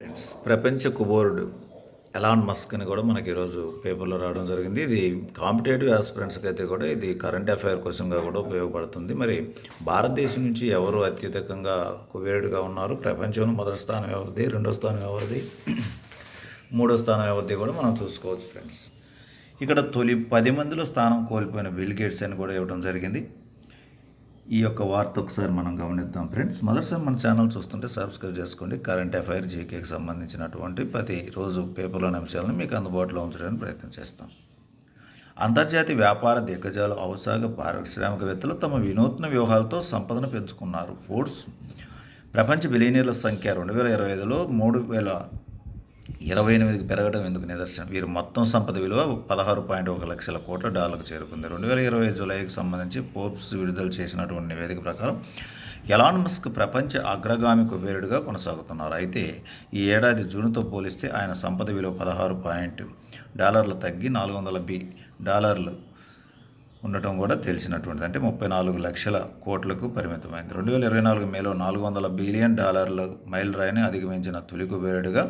Friends ప్రపంచ కుబోర్డు Elon Musk అని కూడా మనకి ఈరోజు పేపర్లో రావడం జరిగింది. ఇది కాంపిటేటివ్ ఆస్పిరెంట్స్కి అయితే కూడా ఇది కరెంట్ అఫైర్ క్వశ్చన్గా కూడా ఉపయోగపడుతుంది. మరి భారతదేశం నుంచి ఎవరు అత్యధికంగా కుబేరుడుగా ఉన్నారు? ప్రపంచంలో మొదటి స్థానం ఎవరిది? రెండో స్థానం ఎవరిది? మూడో స్థానం ఎవరిది కూడా మనం చూసుకోవచ్చు ఫ్రెండ్స్ ఇక్కడ తొలి పది మందిలో స్థానం కోల్పోయిన బిల్ గేట్స్ అని కూడా ఇవ్వడం జరిగింది. ఈ యొక్క వార్త ఒకసారి మనం గమనిద్దాం. ఫ్రెండ్స్ మొదటిసారి మన ఛానల్ చూస్తుంటే సబ్స్క్రైబ్ చేసుకోండి. కరెంట్ అఫైర్ జీకేకి సంబంధించినటువంటి ప్రతి రోజు పేపర్లోని అంశాలను మీకు అందుబాటులో ఉంచడానికి ప్రయత్నం చేస్తాం. అంతర్జాతీయ వ్యాపార దిగ్గజాలు ఔత్సాహిక పారిశ్రామికవేత్తలు తమ వినూత్న వ్యూహాలతో సంపదను పెంచుకున్నారు. ఫోర్డ్స్ ప్రపంచ బిలియనీర్ల సంఖ్య రెండు వేల ఇరవై ఐదులో మూడు వేల ఇరవై ఎనిమిదికి పెరగడం ఎందుకు నిదర్శనం? వీరు మొత్తం సంపద విలువ పదహారు పాయింట్ ఒక లక్షల కోట్ల డాలర్లకు చేరుకుంది. రెండు వేల ఇరవై జూలైకి సంబంధించి ఫోర్బ్స్ విడుదల చేసినటువంటి నివేదిక ప్రకారం ఎలాన్ మస్క్ ప్రపంచ అగ్రగామి కుబేరుడిగా కొనసాగుతున్నారు. అయితే ఈ ఏడాది జూన్తో పోలిస్తే ఆయన సంపద విలువ పదహారు పాయింట్ డాలర్లు తగ్గి నాలుగు వందల బి డాలర్లు ఉండటం కూడా తెలిసినటువంటిది. అంటే ముప్పై నాలుగు లక్షల కోట్లకు పరిమితమైంది. రెండు వేల ఇరవై నాలుగు మేలో నాలుగు వందల బిలియన్ డాలర్ల మైల్ రాయిని అధిగమించిన తొలి కుబేరుడిగా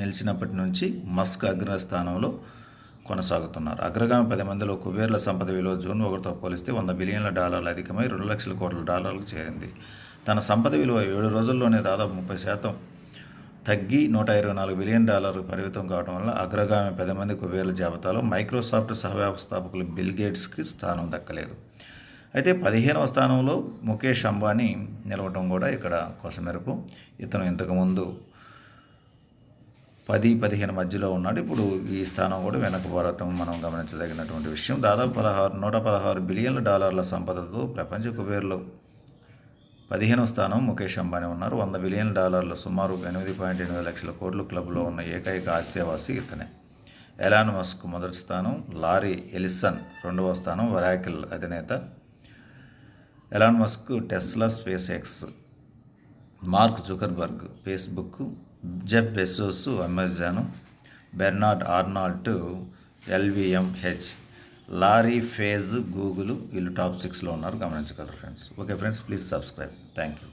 నిలిచినప్పటి నుంచి మస్క్ అగ్రస్థానంలో కొనసాగుతున్నారు. అగ్రగామి పది మందిలో కుబేర్ల సంపద విలువ జూన్ ఒకటితో పోలిస్తే వంద బిలియన్ల డాలర్లు అధికమై రెండు లక్షల కోట్ల డాలర్లకు చేరింది. తన సంపద విలువ ఏడు రోజుల్లోనే దాదాపు ముప్పై శాతం తగ్గి నూట ఇరవై నాలుగు బిలియన్ డాలర్లు పరిమితం కావడం వల్ల అగ్రగామి పది మంది కుబేర్ల జాబితాలో మైక్రోసాఫ్ట్ సహవ్యవస్థాపకులు బిల్ గేట్స్కి స్థానం దక్కలేదు. అయితే పదిహేనవ స్థానంలో ముఖేష్ అంబానీ నిలవటం కూడా ఇక్కడ కొసమెరుపు. ఇతను ఇంతకుముందు పది పదిహేను మధ్యలో ఉన్నాడు. ఇప్పుడు ఈ స్థానం కూడా వెనకబడటం మనం గమనించదగినటువంటి విషయం. దాదాపు పదహారు నూట పదహారు బిలియన్ల డాలర్ల సంపదతో ప్రపంచ కుబేర్లు పదిహేనవ స్థానం ముఖేష్ అంబానీ ఉన్నారు. వంద బిలియన్ డాలర్లు సుమారు ఎనిమిది పాయింట్ ఎనిమిది లక్షల కోట్లు క్లబ్లో ఉన్న ఏకైక ఆసియావాసి ఇతనే. ఎలాన్ మస్క్ మొదటి స్థానం లారీ ఎలిసన్ రెండవ స్థానం వరాకిల్ అధినేత. Elon Musk Tesla Space X Mark Zuckerberg Facebook Jeff Bezos Amazon Bernard Arnault LVMH Larry Page Google వీళ్ళు టాప్ సిక్స్లో ఉన్నారు. గమనించగలరు friends. Okay friends please subscribe. Thank you.